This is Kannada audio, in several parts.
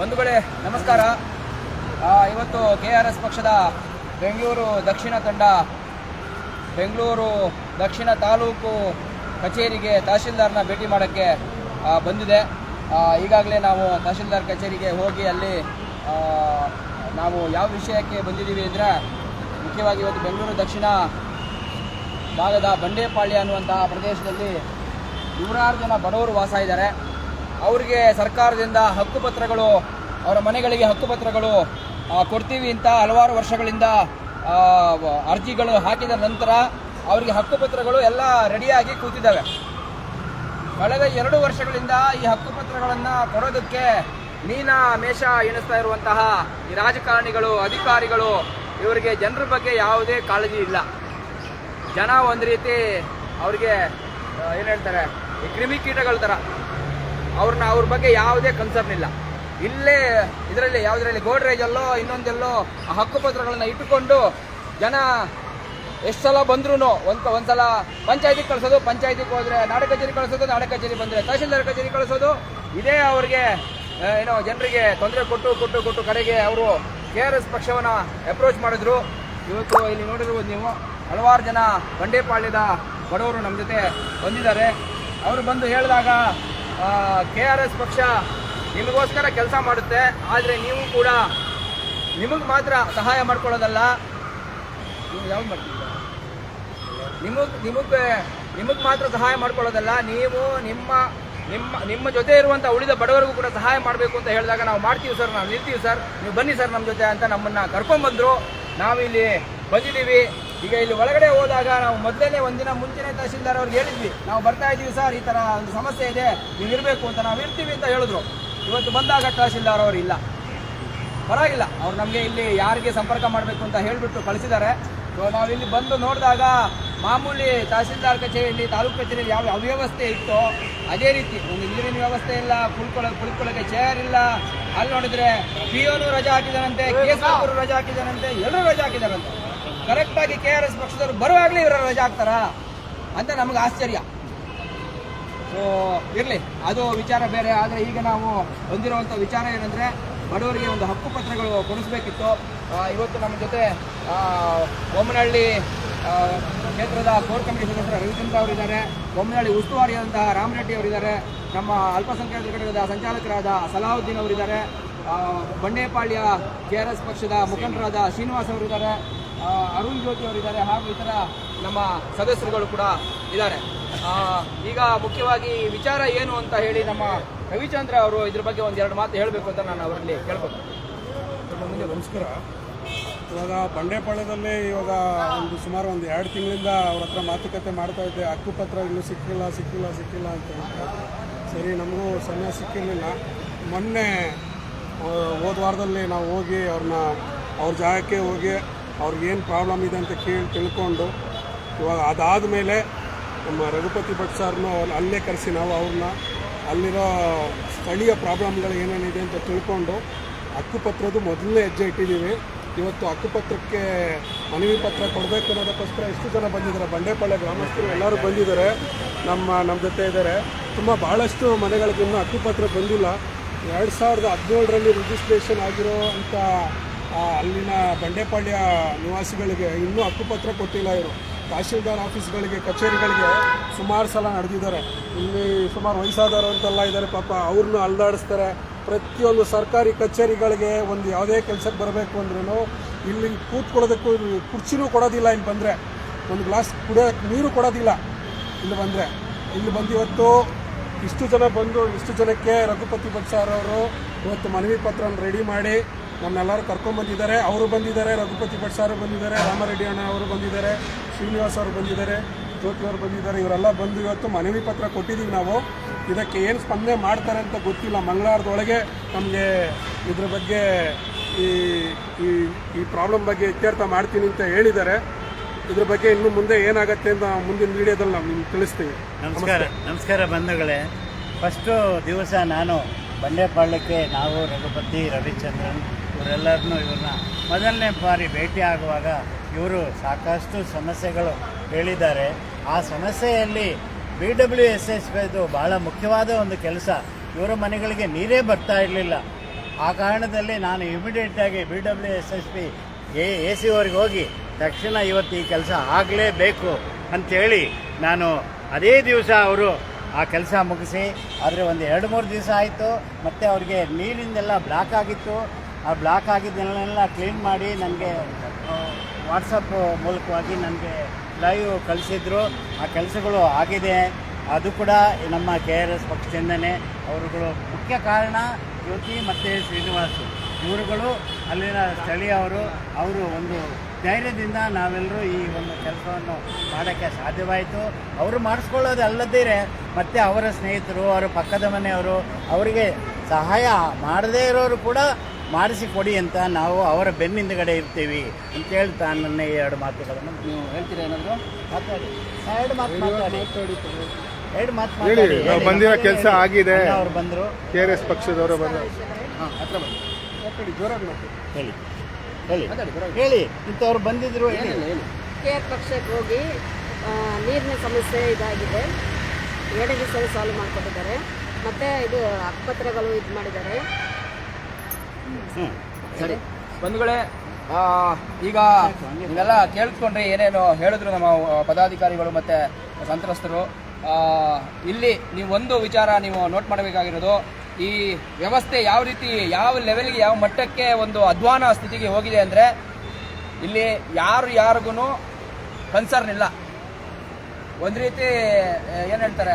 ಬಂಧುಗಳೇ, ನಮಸ್ಕಾರ. ಇವತ್ತು ಕೆ ಆರ್ ಎಸ್ ಪಕ್ಷದ ಬೆಂಗಳೂರು ದಕ್ಷಿಣ ತಂಡ, ಬೆಂಗಳೂರು ದಕ್ಷಿಣ ತಾಲೂಕು ಕಚೇರಿಗೆ ತಹಶೀಲ್ದಾರ್ನ ಭೇಟಿ ಮಾಡೋಕ್ಕೆ ಬಂದಿದೆ. ಈಗಾಗಲೇ ನಾವು ತಹಶೀಲ್ದಾರ್ ಕಚೇರಿಗೆ ಹೋಗಿ ಅಲ್ಲಿ ನಾವು ಯಾವ ವಿಷಯಕ್ಕೆ ಬಂದಿದ್ದೀವಿ ಅಂದರೆ, ಮುಖ್ಯವಾಗಿ ಇವತ್ತು ಬೆಂಗಳೂರು ದಕ್ಷಿಣ ಭಾಗದ ಬಂಡೇಪಾಳ್ಯ ಅನ್ನುವಂತಹ ಪ್ರದೇಶದಲ್ಲಿ ನೂರಾರು ಜನ ಬಡವರು ವಾಸ ಇದ್ದಾರೆ. ಅವರಿಗೆ ಸರ್ಕಾರದಿಂದ ಹಕ್ಕುಪತ್ರಗಳು, ಅವರ ಮನೆಗಳಿಗೆ ಹಕ್ಕುಪತ್ರಗಳು ಕೊಡ್ತೀವಿ ಅಂತ ಹಲವಾರು ವರ್ಷಗಳಿಂದ ಅರ್ಜಿಗಳು ಹಾಕಿದ ನಂತರ ಅವರಿಗೆ ಹಕ್ಕುಪತ್ರಗಳು ಎಲ್ಲ ರೆಡಿಯಾಗಿ ಕೂತಿದ್ದಾವೆ. ಕಳೆದ ಎರಡು ವರ್ಷಗಳಿಂದ ಈ ಹಕ್ಕುಪತ್ರಗಳನ್ನು ಕೊಡೋದಕ್ಕೆ ಮೀನ, ಮೇಷ ಎಣಿಸ್ತಾ ಇರುವಂತಹ ಈ ರಾಜಕಾರಣಿಗಳು, ಅಧಿಕಾರಿಗಳು, ಇವರಿಗೆ ಜನರ ಬಗ್ಗೆ ಯಾವುದೇ ಕಾಳಜಿ ಇಲ್ಲ. ಜನ ಒಂದು ರೀತಿ ಅವ್ರಿಗೆ ಏನು ಹೇಳ್ತಾರೆ, ಈ ಕ್ರಿಮಿಕೀಟಗಳ ಥರ ಅವ್ರನ್ನ ಅವ್ರ ಬಗ್ಗೆ ಯಾವುದೇ ಕನ್ಸರ್ನ್ ಇಲ್ಲ. ಇಲ್ಲೇ ಇದರಲ್ಲಿ ಯಾವುದರಲ್ಲಿ ಗೋಡ್ರೇಜಲ್ಲೋ, ಇನ್ನೊಂದೆಲ್ಲೋ ಆ ಹಕ್ಕುಪತ್ರಗಳನ್ನ ಇಟ್ಟುಕೊಂಡು ಜನ ಎಷ್ಟು ಸಲ ಬಂದ್ರೂ ಒಂದು ಒಂದ್ಸಲ ಪಂಚಾಯತಿಗೆ ಕಳಿಸೋದು, ಪಂಚಾಯತಿಗೆ ಹೋದ್ರೆ ನಾಡ ಕಚೇರಿ ಕಳಿಸೋದು, ನಾಡ ಕಚೇರಿ ಬಂದರೆ ತಹಶೀಲ್ದಾರ್ ಕಚೇರಿ ಕಳಿಸೋದು. ಇದೇ ಅವ್ರಿಗೆ ಏನೋ ಜನರಿಗೆ ತೊಂದರೆ ಕೊಟ್ಟು ಕೊಟ್ಟು ಕೊಟ್ಟು ಕಡೆಗೆ ಅವರು ಕೆ ಆರ್ ಎಸ್ ಪಕ್ಷವನ್ನು ಅಪ್ರೋಚ್ ಮಾಡಿದ್ರು. ಇವತ್ತು ಇಲ್ಲಿ ನೋಡಿರ್ಬೋದು ನೀವು, ಹಲವಾರು ಜನ ಬಂಡೇಪಾಳ್ಯದ ಬಡವರು ನಮ್ಮ ಜೊತೆ ಬಂದಿದ್ದಾರೆ. ಅವರು ಬಂದು ಹೇಳಿದಾಗ ಕೆ ಆರ್ ಎಸ್ ಪಕ್ಷ ನಿಮಗೋಸ್ಕರ ಕೆಲಸ ಮಾಡುತ್ತೆ. ಆದರೆ ನೀವು ಕೂಡ ನಿಮಗೆ ಮಾತ್ರ ಸಹಾಯ ಮಾಡ್ಕೊಳ್ಳೋದಲ್ಲ. ನೀವು ಯಾವ್ದು ಮಾಡ್ತೀವಿ ನಿಮಗೆ ನಿಮಗೆ ನಿಮಗೆ ಮಾತ್ರ ಸಹಾಯ ಮಾಡ್ಕೊಳ್ಳೋದಲ್ಲ. ನೀವು ನಿಮ್ಮ ನಿಮ್ಮ ನಿಮ್ಮ ಜೊತೆ ಇರುವಂಥ ಉಳಿದ ಬಡವರಿಗೂ ಕೂಡ ಸಹಾಯ ಮಾಡಬೇಕು ಅಂತ ಹೇಳಿದಾಗ ನಾವು ಮಾಡ್ತೀವಿ ಸರ್, ನಾವು ನಿಲ್ತೀವಿ ಸರ್. ನೀವು ಬನ್ನಿ ಸರ್ ನಮ್ಮ ಜೊತೆ ಅಂತ ನಮ್ಮನ್ನು ಕರ್ಕೊಂಡ್ಬಂದರು ನಾವಿಲ್ಲಿ ಬಂದಿದ್ದೀವಿ. ಈಗ ಇಲ್ಲಿ ಒಳಗಡೆ ಹೋದಾಗ ನಾವು ಮೊದಲೇ ಒಂದಿನ ಮುಂಚೆನೇ ತಹಶೀಲ್ದಾರ್ ಅವ್ರಿಗೆ ಹೇಳಿದ್ವಿ, ನಾವು ಬರ್ತಾ ಇದ್ದೀವಿ ಸರ್, ಈ ಥರ ಒಂದು ಸಮಸ್ಯೆ ಇದೆ, ನೀವು ಇರಬೇಕು ಅಂತ ನಾವು ಇರ್ತೀವಿ ಅಂತ ಹೇಳಿದ್ರು. ಇವತ್ತು ಬಂದಾಗ ತಹಶೀಲ್ದಾರ್ ಅವರು ಇಲ್ಲ. ಪರವಾಗಿಲ್ಲ, ಅವ್ರು ನಮಗೆ ಇಲ್ಲಿ ಯಾರಿಗೆ ಸಂಪರ್ಕ ಮಾಡಬೇಕು ಅಂತ ಹೇಳಿಬಿಟ್ಟು ಕಳಿಸಿದ್ದಾರೆ. ಸೊ ನಾವಿಲ್ಲಿ ಬಂದು ನೋಡಿದಾಗ ಮಾಮೂಲಿ ತಹಸೀಲ್ದಾರ್ ಕಚೇರಿಯಲ್ಲಿ, ತಾಲೂಕು ಕಚೇರಿಯಲ್ಲಿ ಯಾವ ಅವ್ಯವಸ್ಥೆ ಇತ್ತು, ಅದೇ ರೀತಿ ಒಂದು ನೀರಿನ ವ್ಯವಸ್ಥೆ ಇಲ್ಲ ಕುಳ್ಕೊಳ್ಳೋ ಕುಳ್ಕೊಳ್ಳೋಕೆ ಚೇರ್ ಇಲ್ಲ. ಅಲ್ಲಿ ನೋಡಿದ್ರೆ ಪಿ ರಜಾ ಹಾಕಿದಾರಂತೆ ಕೇಸರಪುರ ರಜಾ ಹಾಕಿದಾರಂತೆ ಎಲ್ಲರೂ ರಜಾ ಹಾಕಿದಾರಂತೆ ಕರೆಕ್ಟಾಗಿ ಕೆ ಆರ್ ಎಸ್ ಪಕ್ಷದವರು ಬರುವಾಗಲೇ ಇವರ ರಜಾ ಹಾಕ್ತಾರಾ? ಅಂತ ನಮಗೆ ಆಶ್ಚರ್ಯ. ಸೊ ಇರಲಿ. ಅದು ವಿಚಾರ ಬೇರೆ. ಆದರೆ ಈಗ ನಾವು ಹೊಂದಿರುವಂಥ ವಿಚಾರ ಏನಂದರೆ ಬಡವರಿಗೆ ಒಂದು ಹಕ್ಕುಪತ್ರಗಳು ಕೊಡಿಸ್ಬೇಕಿತ್ತು. ಆ, ಇವತ್ತು ನಮ್ಮ ಜೊತೆ ಬೊಮ್ಮನಹಳ್ಳಿ ಕ್ಷೇತ್ರದ ಕೋರ್ ಕಮಿಟಿ ಸದಸ್ಯರ ರವಿಚಂದ್ರ ಅವರಿದ್ದಾರೆ. ಬೊಮ್ಮನಹಳ್ಳಿ ಉಸ್ತುವಾರಿಯಾದಂತಹ ರಾಮರೆಡ್ಡಿ ಅವರಿದ್ದಾರೆ. ನಮ್ಮ ಅಲ್ಪಸಂಖ್ಯಾತ ಘಟಕದ ಸಂಚಾಲಕರಾದ ಸಲಾಹುದ್ದೀನ್ ಅವರಿದ್ದಾರೆ. ಬಂಡೆಪಾಳ್ಯ ಕೆ ಆರ್ ಎಸ್ ಪಕ್ಷದ ಮುಖಂಡರಾದ ಶ್ರೀನಿವಾಸ್ ಅವರಿದ್ದಾರೆ. ಅರುಣ್ ಜ್ಯೋತಿ ಅವರಿದ್ದಾರೆ ಹಾಗೂ ಇತರ ನಮ್ಮ ಸದಸ್ಯರುಗಳು ಕೂಡ ಇದ್ದಾರೆ. ಈಗ ಮುಖ್ಯವಾಗಿ ವಿಚಾರ ಏನು ಅಂತ ಹೇಳಿ ನಮ್ಮ ರವಿಚಂದ್ರ ಅವರು ಇದ್ರ ಬಗ್ಗೆ ಒಂದ್ ಎರಡು ಮಾತು ಹೇಳಬೇಕು ಅಂತ ನಾನು ಅವರಲ್ಲಿ ಕೇಳ್ಬೇಕು ನಮಸ್ಕಾರ. ಇವಾಗ ಬಂಡೆಪಾಳ್ಯದಲ್ಲಿ ಇವಾಗ ಒಂದು ಸುಮಾರು ಒಂದು ಎರಡು ತಿಂಗಳಿಂದ ಅವ್ರ ಹತ್ರ ಮಾತುಕತೆ ಮಾಡ್ತಾ ಇದ್ದೆ. ಹಕ್ಕುಪತ್ರ ಇನ್ನೂ ಸಿಕ್ಕಿಲ್ಲ ಸಿಕ್ಕಿಲ್ಲ ಸಿಕ್ಕಿಲ್ಲ ಅಂತ ಸರಿ, ನಮಗೂ ಸಮಯ ಸಿಕ್ಕಿರಲಿಲ್ಲ. ಮೊನ್ನೆ ಹೋದ್ವಾರದಲ್ಲಿ ಹೋದ ವಾರದಲ್ಲಿ ನಾವು ಹೋಗಿ ಅವ್ರನ್ನ, ಅವ್ರ ಜಾಗಕ್ಕೆ ಹೋಗಿ ಅವ್ರಿಗೇನು ಪ್ರಾಬ್ಲಮ್ ಇದೆ ಅಂತ ಕೇಳಿ ತಿಳ್ಕೊಂಡು, ಇವಾಗ ಅದಾದ ಮೇಲೆ ನಮ್ಮ ರಘುಪತಿ ಭಟ್ ಸರ್ನು ಅಲ್ಲೇ ಕರೆಸಿ ನಾವು ಅವ್ರನ್ನ ಅಲ್ಲಿರೋ ಸ್ಥಳೀಯ ಪ್ರಾಬ್ಲಮ್ಗಳು ಏನೇನಿದೆ ಅಂತ ತಿಳ್ಕೊಂಡು ಹಕ್ಕುಪತ್ರದ್ದು ಮೊದಲನೇ ಹೆಜ್ಜೆ ಇಟ್ಟಿದ್ದೀವಿ. ಇವತ್ತು ಹಕ್ಕುಪತ್ರಕ್ಕೆ ಮನವಿ ಪತ್ರ ಕೊಡಬೇಕು ಅನ್ನೋದಕ್ಕೋಸ್ಕರ ಎಷ್ಟು ಜನ ಬಂದಿದ್ದಾರೆ? ಬಂಡೆಪಾಳ್ಯ ಗ್ರಾಮಸ್ಥರು ಎಲ್ಲರೂ ಬಂದಿದ್ದಾರೆ. ನಮ್ಮ ನಮ್ಮ ಜೊತೆ ಇದ್ದಾರೆ. ತುಂಬ ಭಾಳಷ್ಟು ಮನೆಗಳಿಗೆ ಇನ್ನೂ ಹಕ್ಕುಪತ್ರ ಬಂದಿಲ್ಲ. ಎರಡು ಸಾವಿರದ ಹದಿನೇಳರಲ್ಲಿ ರಿಜಿಸ್ಟ್ರೇಷನ್ ಆಗಿರೋ ಅಂಥ ಅಲ್ಲಿನ ಬಂಡೆಪಾಳ್ಯ ನಿವಾಸಿಗಳಿಗೆ ಇನ್ನೂ ಹಕ್ಕುಪತ್ರ ಕೊಟ್ಟಿಲ್ಲ ಇವರು. ತಹಶೀಲ್ದಾರ್ ಆಫೀಸ್ಗಳಿಗೆ, ಕಚೇರಿಗಳಿಗೆ ಸುಮಾರು ಸಲ ನಡೆದಿದ್ದಾರೆ. ಇಲ್ಲಿ ಸುಮಾರು ವಯಸ್ಸಾದವರು ಅಂತೆಲ್ಲ ಇದ್ದಾರೆ. ಪಾಪ ಅವ್ರನ್ನೂ ಅಲ್ದಾಡಿಸ್ತಾರೆ. ಪ್ರತಿಯೊಂದು ಸರ್ಕಾರಿ ಕಚೇರಿಗಳಿಗೆ ಒಂದು ಯಾವುದೇ ಕೆಲಸಕ್ಕೆ ಬರಬೇಕು ಅಂದ್ರೂ ಇಲ್ಲಿ ಕೂತ್ಕೊಳ್ಳೋದಕ್ಕೂ ಕುರ್ಚಿನೂ ಕೊಡೋದಿಲ್ಲ ಇಲ್ಲಿ ಬಂದರೆ. ಒಂದು ಗ್ಲಾಸ್ ಕುಡಿಯೋಕ್ಕೆ ನೀರು ಕೊಡೋದಿಲ್ಲ ಇಲ್ಲಿ ಬಂದರೆ. ಇಲ್ಲಿ ಬಂದು ಇವತ್ತು ಇಷ್ಟು ಜನ ಬಂದು, ಇಷ್ಟು ಜನಕ್ಕೆ ರಘುಪತಿ ಭಟ್ ಸರ್ ಅವರು ಇವತ್ತು ಮನವಿ ಪತ್ರನ ರೆಡಿ ಮಾಡಿ ನಮ್ಮನ್ನೆಲ್ಲರೂ ಕರ್ಕೊಂಡ್ಬಂದಿದ್ದಾರೆ ಅವರು ಬಂದಿದ್ದಾರೆ. ರಘುಪತಿ ಭಟ್ ಸರ್ ಬಂದಿದ್ದಾರೆ. ರಾಮರೆಡ್ಡಿ ಅಣ್ಣ ಅವರು ಬಂದಿದ್ದಾರೆ. ಶ್ರೀನಿವಾಸ್ ಅವರು ಬಂದಿದ್ದಾರೆ. ಜ್ಯೋತಿ ಅವರು ಬಂದಿದ್ದಾರೆ. ಇವರೆಲ್ಲ ಬಂದು ಇವತ್ತು ಮನವಿ ಪತ್ರ ಕೊಟ್ಟಿದ್ದೀವಿ ನಾವು. ಇದಕ್ಕೆ ಏನು ಸ್ಪಂದನೆ ಮಾಡ್ತಾರೆ ಅಂತ ಗೊತ್ತಿಲ್ಲ. ಮಂಗಳವಾರದೊಳಗೆ ನಮಗೆ ಇದ್ರ ಬಗ್ಗೆ ಈ ಈ ಈ ಪ್ರಾಬ್ಲಮ್ ಬಗ್ಗೆ ಇತ್ಯರ್ಥ ಮಾಡ್ತೀನಿ ಅಂತ ಹೇಳಿದ್ದಾರೆ. ಇದ್ರ ಬಗ್ಗೆ ಇನ್ನು ಮುಂದೆ ಏನಾಗುತ್ತೆ ಅಂತ ಮುಂದಿನ ವಿಡಿಯೋದಲ್ಲಿ ನಾವು ನಿಮ್ಗೆ ತಿಳಿಸ್ತೀವಿ. ನಮಸ್ಕಾರ. ನಮಸ್ಕಾರ ಬಂಧುಗಳೇ. ಫಸ್ಟು ದಿವಸ ನಾನು ಬಂಡೆಪಾಳ್ಯಕ್ಕೆ ನಾವು ರಘುಪತಿ ರವಿಚಂದ್ರನ್ ಇವರೆಲ್ಲರನ್ನೂ ಇವ್ರನ್ನ ಮೊದಲನೇ ಬಾರಿ ಭೇಟಿ ಆಗುವಾಗ ಇವರು ಸಾಕಷ್ಟು ಸಮಸ್ಯೆಗಳು ಹೇಳಿದ್ದಾರೆ. ಆ ಸಮಸ್ಯೆಯಲ್ಲಿ ಬಿ ಡಬ್ಲ್ಯೂ ಎಸ್ ಎಸ್ ಇದು ಭಾಳ ಮುಖ್ಯವಾದ ಒಂದು ಕೆಲಸ. ಇವರ ಮನೆಗಳಿಗೆ ನೀರೇ ಬರ್ತಾ ಇರಲಿಲ್ಲ. ಆ ಕಾರಣದಲ್ಲಿ ನಾನು ಇಮಿಡಿಯೇಟಾಗಿ B W S S P A A C ಅವ್ರಿಗೆ ಹೋಗಿ, ತಕ್ಷಣ ಇವತ್ತು ಈ ಕೆಲಸ ಆಗಲೇಬೇಕು ಅಂಥೇಳಿ ನಾನು ಅದೇ ದಿವಸ ಅವರು ಆ ಕೆಲಸ ಮುಗಿಸಿ, ಆದರೆ ಒಂದು ಎರಡು ಮೂರು ದಿವಸ ಆಯಿತು, ಮತ್ತು ಅವರಿಗೆ ನೀರಿಂದೆಲ್ಲ ಬ್ಲಾಕ್ ಆಗಿತ್ತು. ಆ ಬ್ಲಾಕ್ ಆಗಿದ್ದನ್ನೆಲ್ಲ ಕ್ಲೀನ್ ಮಾಡಿ ನನಗೆ ವಾಟ್ಸಪ್ ಮೂಲಕವಾಗಿ ನನಗೆ ಲೈವ್ ಕಳಿಸಿದ್ರು. ಆ ಕೆಲಸಗಳು ಆಗಿದೆ. ಅದು ಕೂಡ ನಮ್ಮ ಕೆ ಆರ್ ಎಸ್ ಪಕ್ಷದಿಂದನೇ. ಅವರುಗಳು ಮುಖ್ಯ ಕಾರಣ ಜ್ಯೋತಿ ಮತ್ತು ಶ್ರೀನಿವಾಸ್. ಇವರುಗಳು ಅಲ್ಲಿನ ಸ್ಥಳೀಯವರು. ಅವರು ಒಂದು ಧೈರ್ಯದಿಂದ ನಾವೆಲ್ಲರೂ ಈ ಒಂದು ಕೆಲಸವನ್ನು ಮಾಡೋಕ್ಕೆ ಸಾಧ್ಯವಾಯಿತು. ಅವರು ಮಾಡಿಸ್ಕೊಳ್ಳೋದು ಅಲ್ಲದಿರೆ ಮತ್ತು ಅವರ ಸ್ನೇಹಿತರು, ಅವರ ಪಕ್ಕದ ಮನೆಯವರು, ಅವರಿಗೆ ಸಹಾಯ ಮಾಡದೇ ಇರೋರು ಕೂಡ ಮಾಡಿಸಿ ಕೊಡಿ ಅಂತ ನಾವು ಅವರ ಬೆನ್ನಿಂದಗಡೆ ಇರ್ತೀವಿ ಅಂತ ಹೇಳ್ತಾ ನನ್ನ ಈ ಎರಡು ಮಾತುಗಳನ್ನು. ನೀವು ಹೇಳ್ತೀರಾ ಏನಾದರೂ? ಮಾತಾಡಿ. ಎರಡು ಮಾತು ಮಾತಾಡಿ. ಎರಡು ಮಾತು ಮಾತಾಡಿ. ನಾವು ಬಂದಿರೋ ಕೆಲಸ. ಆಗಿದೆ. ಅವ್ರು ಬಂದರು. ಕೆ ಆರ್ ಎಸ್ ಪಕ್ಷದವರು ಬಂದರು. ಹಾಂ ಹತ್ರ ಬಂದು ಮಾತಾಡಿ ಜೋರಾಗಿ ಮಾತಾಡಿ. ಹೇಳಿ. ಹೇಳಿ. ಹೇಳಿ ಇಂಥವ್ರು ಬಂದಿದ್ರು ಹೇಳಿ. ಏನಿಲ್ಲ ಹೇಳಿ. ಕೆ ಆರ್ ಪಕ್ಷಕ್ಕೆ ಹೋಗಿ ನೀರಿನ ಸಮಸ್ಯೆ ಇದಾಗಿದೆ. ಎರಡು ದಿವಸ ಸಾಲ್ವ್ ಮಾಡಿಕೊಟ್ಟಿದ್ದಾರೆ. ಮತ್ತು ಇದು ಆಸ್ಪತ್ರೆಗಳು ಇದು ಮಾಡಿದ್ದಾರೆ. ಹ್ಞೂ ಸರಿ ಬಂಧುಗಳೇ ಈಗ ನೀವೆಲ್ಲ ಕೇಳಿಸ್ಕೊಂಡ್ರೆ ಏನೇನು ಹೇಳಿದ್ರು ನಮ್ಮ ಪದಾಧಿಕಾರಿಗಳು ಮತ್ತು ಸಂತ್ರಸ್ತರು. ಇಲ್ಲಿ ನೀವು ಒಂದು ವಿಚಾರ ನೀವು ನೋಟ್ ಮಾಡಬೇಕಾಗಿರೋದು, ಈ ವ್ಯವಸ್ಥೆ ಯಾವ ರೀತಿ, ಯಾವ ಲೆವೆಲ್ಗೆ ಯಾವ ಮಟ್ಟಕ್ಕೆ ಒಂದು ಅಧ್ವಾನ ಸ್ಥಿತಿಗೆ ಹೋಗಿದೆ ಅಂದರೆ, ಇಲ್ಲಿ ಯಾರು ಯಾರಿಗೂ ಕನ್ಸರ್ನ್ ಇಲ್ಲ. ಒಂದು ರೀತಿ ಏನು ಹೇಳ್ತಾರೆ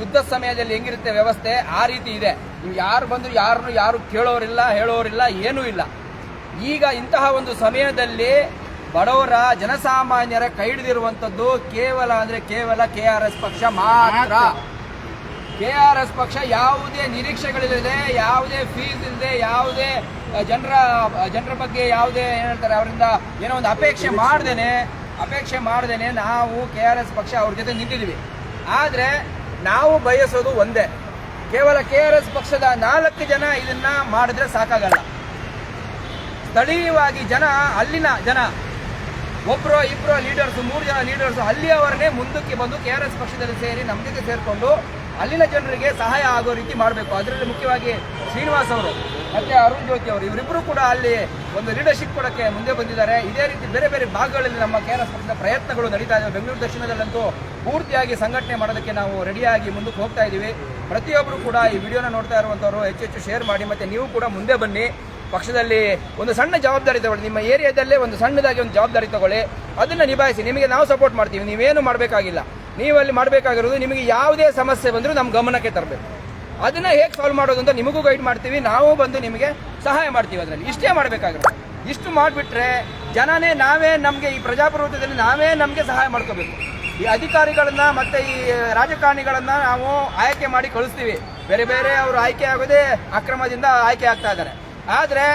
ಯುದ್ಧ ಸಮಯದಲ್ಲಿ ಹೆಂಗಿರುತ್ತೆ ವ್ಯವಸ್ಥೆ ಆ ರೀತಿ ಇದೆ. ನೀವು ಯಾರು ಬಂದ್ರು ಯಾರನ್ನು ಯಾರು ಕೇಳೋರಿಲ್ಲ ಹೇಳೋರಿಲ್ಲ ಏನೂ ಇಲ್ಲ. ಈಗ ಇಂತಹ ಒಂದು ಸಮಯದಲ್ಲಿ ಬಡವರ ಜನಸಾಮಾನ್ಯರ ಕೈ ಹಿಡಿದಿರುವಂಥದ್ದು ಕೇವಲ ಅಂದರೆ ಕೇವಲ ಕೆ ಆರ್ ಎಸ್ ಪಕ್ಷ ಮಾತ್ರ. ಕೆ ಆರ್ ಎಸ್ ಪಕ್ಷ ಯಾವುದೇ ನಿರೀಕ್ಷೆಗಳಿಲ್ಲದೆ ಯಾವುದೇ ಫೀಸ್ ಇಲ್ಲದೆ ಯಾವುದೇ ಜನರ ಜನರ ಬಗ್ಗೆ ಯಾವುದೇ ಏನ್ ಹೇಳ್ತಾರೆ ಅವರಿಂದ ಏನೋ ಒಂದು ಅಪೇಕ್ಷೆ ಮಾಡ್ದೇನೆ ಅಪೇಕ್ಷೆ ಮಾಡ್ದೇನೆ ನಾವು ಕೆ ಆರ್ ಎಸ್ ಪಕ್ಷ ಅವ್ರ ಜೊತೆ ನಿಂತಿದ್ದೀವಿ. ಆದರೆ ನಾವು ಬಯಸೋದು ಒಂದೇ. ಕೇವಲ ಕೆ ಆರ್ ಎಸ್ ಪಕ್ಷದ ನಾಲ್ಕು ಜನ ಇದನ್ನ ಮಾಡಿದ್ರೆ ಸಾಕಾಗಲ್ಲ. ಸ್ಥಳೀಯವಾಗಿ ಜನ, ಅಲ್ಲಿನ ಜನ ಒಬ್ಬರು ಇಬ್ಬರು ಲೀಡರ್ಸ್ ಮೂರು ಜನ ಲೀಡರ್ಸ್ ಅಲ್ಲಿಯವರನ್ನೇ ಮುಂದಕ್ಕೆ ಬಂದು ಕೆ ಆರ್ ಎಸ್ ಪಕ್ಷದಲ್ಲಿ ಸೇರಿ ನಮ್ಮ ಜೊತೆ ಸೇರಿಕೊಂಡು ಅಲ್ಲಿನ ಜನರಿಗೆ ಸಹಾಯ ಆಗೋ ರೀತಿ ಮಾಡಬೇಕು. ಅದರಲ್ಲಿ ಮುಖ್ಯವಾಗಿ ಶ್ರೀನಿವಾಸ್ ಅವರು, ಮತ್ತೆ ಅರುಣ್ ಜ್ಯೋತಿ ಅವರು ಇವರಿಬ್ಬರು ಕೂಡ ಅಲ್ಲಿ ಒಂದು ಲೀಡರ್ಶಿಪ್ ಕೊಡೋಕ್ಕೆ ಮುಂದೆ ಬಂದಿದ್ದಾರೆ. ಇದೇ ರೀತಿ ಬೇರೆ ಬೇರೆ ಭಾಗಗಳಲ್ಲಿ ನಮ್ಮ ಕೆ ಆರ್ ಪ್ರಯತ್ನಗಳು ನಡೀತಾ ಇದ್ದಾವೆ ಬೆಂಗಳೂರು ದಕ್ಷಿಣದಲ್ಲಂತೂ ಪೂರ್ತಿಯಾಗಿ ಸಂಘಟನೆ ಮಾಡೋದಕ್ಕೆ ನಾವು ರೆಡಿಯಾಗಿ ಮುಂದಕ್ಕೆ ಹೋಗ್ತಾ ಇದ್ದೀವಿ. ಪ್ರತಿಯೊಬ್ಬರು ಕೂಡ ಈ ವಿಡಿಯೋನ ನೋಡ್ತಾ ಇರುವಂಥವ್ರು ಹೆಚ್ಚೆಚ್ಚು ಹೆಚ್ಚು ಶೇರ್ ಮಾಡಿ ಮತ್ತೆ ನೀವು ಕೂಡ ಮುಂದೆ ಬನ್ನಿ. ಪಕ್ಷದಲ್ಲಿ ಒಂದು ಸಣ್ಣ ಜವಾಬ್ದಾರಿ ತಗೊಳ್ಳಿ. ನಿಮ್ಮ ಏರಿಯಾದಲ್ಲೇ ಒಂದು ಸಣ್ಣದಾಗಿ ಒಂದು ಜವಾಬ್ದಾರಿ ತಗೊಳ್ಳಿ. ಅದನ್ನ ನಿಭಾಯಿಸಿ. ನಿಮಗೆ ನಾವು ಸಪೋರ್ಟ್ ಮಾಡ್ತೀವಿ. ನೀವೇನು ಮಾಡಬೇಕಾಗಿಲ್ಲ. ನೀವು ಅಲ್ಲಿ ಮಾಡಬೇಕಾಗಿರೋದು ನಿಮಗೆ ಯಾವುದೇ ಸಮಸ್ಯೆ ಬಂದರೂ ನಮ್ಮ ಗಮನಕ್ಕೆ ತರಬೇಕು. ಅದನ್ನ ಹೇಗೆ ಸಾಲ್ವ್ ಮಾಡೋದು ಅಂತ ನಿಮಗೂ ಗೈಡ್ ಮಾಡ್ತೀವಿ. ನಾವು ಬಂದು ನಿಮಗೆ ಸಹಾಯ ಮಾಡ್ತೀವಿ ಅದರಲ್ಲಿ. ಇಷ್ಟೇ ಮಾಡಬೇಕಾಗಿರೋದು ಇಷ್ಟು ಮಾಡಿಬಿಟ್ರೆ ಜನನೇ ನಾವೇ ನಮಗೆ ಈ ಪ್ರಜಾಪ್ರಭುತ್ವದಲ್ಲಿ ನಾವೇ ನಮಗೆ ಸಹಾಯ ಮಾಡ್ಕೋಬೇಕು. ಈ ಅಧಿಕಾರಿಗಳನ್ನ ಮತ್ತೆ ಈ ರಾಜಕಾರಣಿಗಳನ್ನ ನಾವು ಆಯ್ಕೆ ಮಾಡಿ ಕಳಿಸ್ತೀವಿ. ಬೇರೆ ಬೇರೆ ಅವರು ಆಯ್ಕೆ ಆಗೋದೇ ಅಕ್ರಮದಿಂದ ಆಯ್ಕೆ ಆಗ್ತಾ ಇದ್ದಾರೆ. ಆದ್ರೆ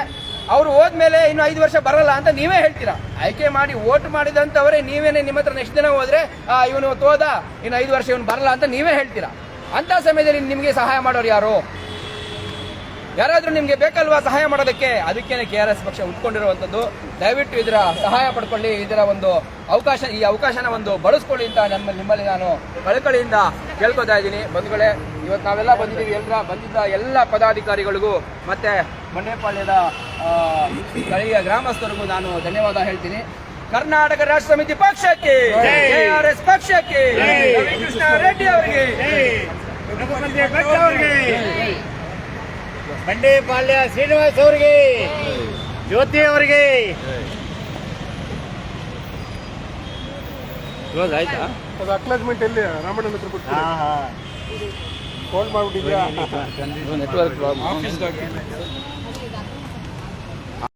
ಅವರು ಹೋದ್ಮೇಲೆ ಇನ್ನು ಐದು ವರ್ಷ ಬರಲ್ಲ ಅಂತ ನೀವೇ ಹೇಳ್ತೀರಾ? ಆಯ್ಕೆ ಮಾಡಿ ವೋಟ್ ಮಾಡಿದಂಥವರೇ ನೀವೇನೆ ನಿಮ್ಮ ಹತ್ರ ನೆಕ್ಸ್ಟ್ ದಿನ ಹೋದ್ರೆ ಇವನು ತೋದ, ಇನ್ನು ಐದು ವರ್ಷ ಇವನು ಬರಲ್ಲ ಅಂತ ನೀವೇ ಹೇಳ್ತೀರಾ? ಅಂತ ಸಮಯದಲ್ಲಿ ನಿಮಗೆ ಸಹಾಯ ಮಾಡೋರು ಯಾರು? ಯಾರಾದರೂ ನಿಮಗೆ ಬೇಕಲ್ವಾ ಸಹಾಯ ಮಾಡೋದಕ್ಕೆ? ಅದಕ್ಕೇನೆ ಕೆ ಆರ್ ಎಸ್ ಪಕ್ಷ ಉಟ್ಕೊಂಡಿರುವಂಥದ್ದು. ದಯವಿಟ್ಟು ಇದರ ಸಹಾಯ ಪಡ್ಕೊಳ್ಳಿ. ಇದರ ಒಂದು ಅವಕಾಶ ಈ ಅವಕಾಶನ ಒಂದು ಬಳಸ್ಕೊಳ್ಳಿ ಅಂತ ನಮ್ಮ ನಿಮ್ಮಲ್ಲಿ ನಾನು ಕಳಕಳಿಯಿಂದ ಕೇಳ್ಕೊತಾ ಇದ್ದೀನಿ. ಬಂಧುಗಳೇ ಇವತ್ತು ನಾವೆಲ್ಲ ಬಂದಿದ್ದೀವಿ. ಎಲ್ಲರ ಬಂದಿದ್ದ ಎಲ್ಲ ಪದಾಧಿಕಾರಿಗಳಿಗೂ ಮತ್ತೆ ಮಣ್ಣೇಪಾಳ್ಯದ ಸ್ಥಳೀಯ ಗ್ರಾಮಸ್ಥರಿಗೂ ನಾನು ಧನ್ಯವಾದ ಹೇಳ್ತೀನಿ. ಕರ್ನಾಟಕ ರಾಷ್ಟ್ರ ಸಮಿತಿ ಪಕ್ಷಕ್ಕೆ ಕೆ ಆರ್ ಎಸ್ ಪಕ್ಷಕ್ಕೆ ರವಿಕೃಷ್ಣ ರೆಡ್ಡಿ ಅವರಿಗೆ. ರಘುಪತಿ ಭಟ್ ಅವ್ರಿಗೆ ಬಂಡೇಪಾಳ್ಯ ಶ್ರೀನಿವಾಸ್ ಅವರಿಗೆ ಜ್ಯೋತಿ ಅವರಿಗೆ. ಕ್ಲೋಸ್ ಆಯ್ತಾ? ಅದು ಅಕ್ಲಾಜ್ಮೆಂಟ್ ಎಲ್ಲಿ? ರಾಮಣ್ಣನ ಹತ್ರ ಕೊಟ್ಟು ಹಾ ಹಾ. ಫೋನ್ ಮಾಡ್ಬಿಟ್ಟಿದ್ಯಾ? ನೆಟ್ವರ್ಕ್